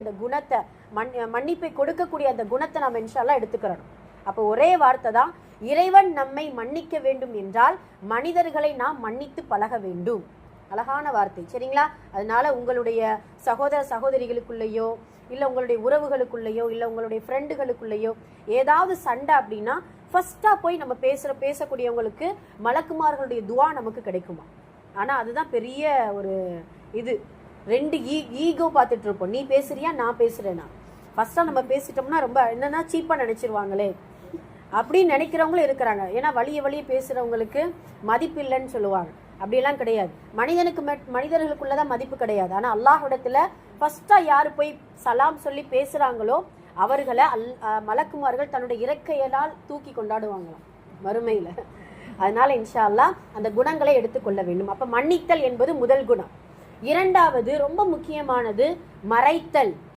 அந்த குணத்தை மன் மன்னிப்பை கொடுக்கக்கூடிய அந்த குணத்தை நம்ம இன்ஷால்லாம் எடுத்துக்கிறோம் அப்போ ஒரே வார்த்தை தான் இறைவன் நம்மை மன்னிக்க வேண்டும் என்றால் மனிதர்களை நாம் மன்னித்து பழக வேண்டும். அழகான வார்த்தை சரிங்களா? அதனால உங்களுடைய சகோதர சகோதரிகளுக்குள்ளேயோ இல்லை உங்களுடைய உறவுகளுக்குள்ளேயோ இல்லை உங்களுடைய ஃப்ரெண்டுகளுக்குள்ளேயோ ஏதாவது சண்டை அப்படின்னா ஃபர்ஸ்ட்டாக போய் நம்ம பேசுகிற பேசக்கூடியவங்களுக்கு மலக்குமார்களுடைய துவா நமக்கு கிடைக்குமா? ஆனால் அதுதான் பெரிய ஒரு இது. ரெண்டு ஈ ஈகோ பார்த்துட்டு இருப்போம் நீ பேசுறியா நான் பேசுறேனா? ஃபர்ஸ்ட்டாக நம்ம பேசிட்டோம்னா ரொம்ப என்னன்னா சீப்பாக நினைச்சிருவாங்களே. அப்படின்னு நினைக்கிறவங்களும் இருக்கிறாங்க. ஏன்னா வழிய வழிய பேசுறவங்களுக்கு மதிப்பு இல்லைன்னு சொல்லுவாங்க. அப்படியெல்லாம் கிடையாது. மனிதனுக்கு மட்- மனிதர்களுக்குள்ளதான் மதிப்பு கிடையாது. ஆனா அல்லாஹ்விடத்துல ஃபர்ஸ்டா யாரு போய் சலாம் சொல்லி பேசுறாங்களோ அவர்களை அல் மலக்குமார்கள் தன்னுடைய இறக்கையலால் தூக்கி கொண்டாடுவாங்களாம். மறுமையில. அதனால இன்ஷா அல்லாஹ் அந்த குணங்களை எடுத்துக்கொள்ள வேண்டும். அப்ப மன்னித்தல் என்பது முதல் குணம். இரண்டாவது ரொம்ப முக்கியமானது மறைத்தல்.